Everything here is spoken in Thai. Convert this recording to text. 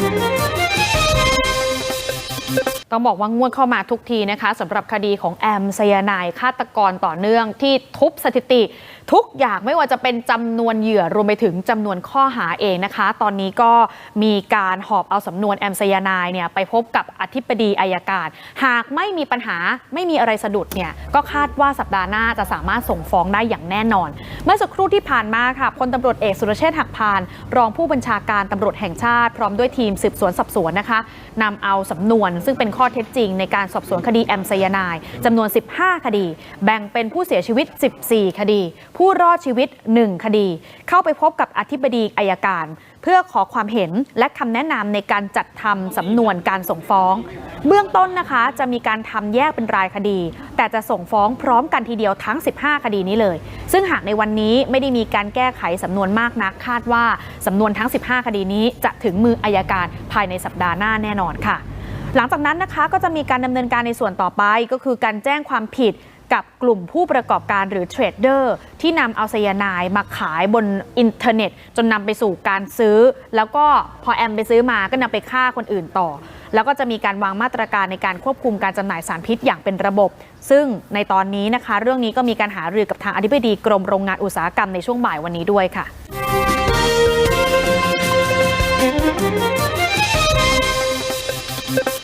嗯。 ต้องบอกว่างวดเข้ามาทุกทีนะคะสำหรับคดีของแอมไซยานายฆาตกรต่อเนื่องที่ทุบสถิติ ทุกอย่างไม่ว่าจะเป็นจำนวนเหยื่อรวมไปถึงจำนวนข้อหาเองนะคะ ตอนนี้ก็มีการหอบเอาสำนวนแอมไซยานายเนี่ยไปพบกับอธิบดีอายการ หากไม่มีปัญหาไม่มีอะไรสะดุดเนี่ยก็คาดว่าสัปดาห์หน้าจะสามารถส่งฟ้องได้อย่างแน่นอน เมื่อสักครู่ที่ผ่านมาค่ะพลตำรวจเอกสุรเชษฐ์หักพาน รองผู้บัญชาการตำรวจแห่งชาติ พร้อมด้วยทีมสืบสวนสอบสวนนะคะนำเอาสำนวนซึ่งเป็นข้อเท็จจริงในการสอบสวนคดีแอมไซยานายจำนวน 15 คดี แบ่งเป็นผู้เสียชีวิต 14 คดี ผู้รอดชีวิต 1 คดี เข้าไปพบกับอธิบดีอายการ เพื่อขอความเห็นและคำแนะนำในการจัดทำสำนวนการส่งฟ้อง เบื้องต้นนะคะจะมีการทำแยกเป็นรายคดี แต่จะส่งฟ้องพร้อมกันทีเดียวทั้ง 15 คดีนี้เลย ซึ่งหากในวันนี้ไม่ได้มีการแก้ไขสำนวนมากนักคาดว่าสำนวนทั้ง 15 คดีนี้จะถึงมืออายการภายในสัปดาห์หน้าแน่นอนค่ะ หลังจากนั้นนะคะก็จะมีการดำเนินการในส่วนต่อไป ก็คือการแจ้งความผิดกับกลุ่มผู้ประกอบการหรือเทรดเดอร์ที่นำเอาไซยานายมาขายบนอินเทอร์เน็ต จนนำไปสู่การซื้อ แล้วก็พอแอมไปซื้อมาก็นำไปฆ่าคนอื่นต่อ แล้วก็จะมีการวางมาตรการในการควบคุมการจำหน่ายสารพิษอย่างเป็นระบบ ซึ่งในตอนนี้นะคะ เรื่องนี้ก็มีการหารือกับทางอธิบดีกรมโรงงานอุตสาหกรรมในช่วงบ่ายวันนี้ด้วยค่ะ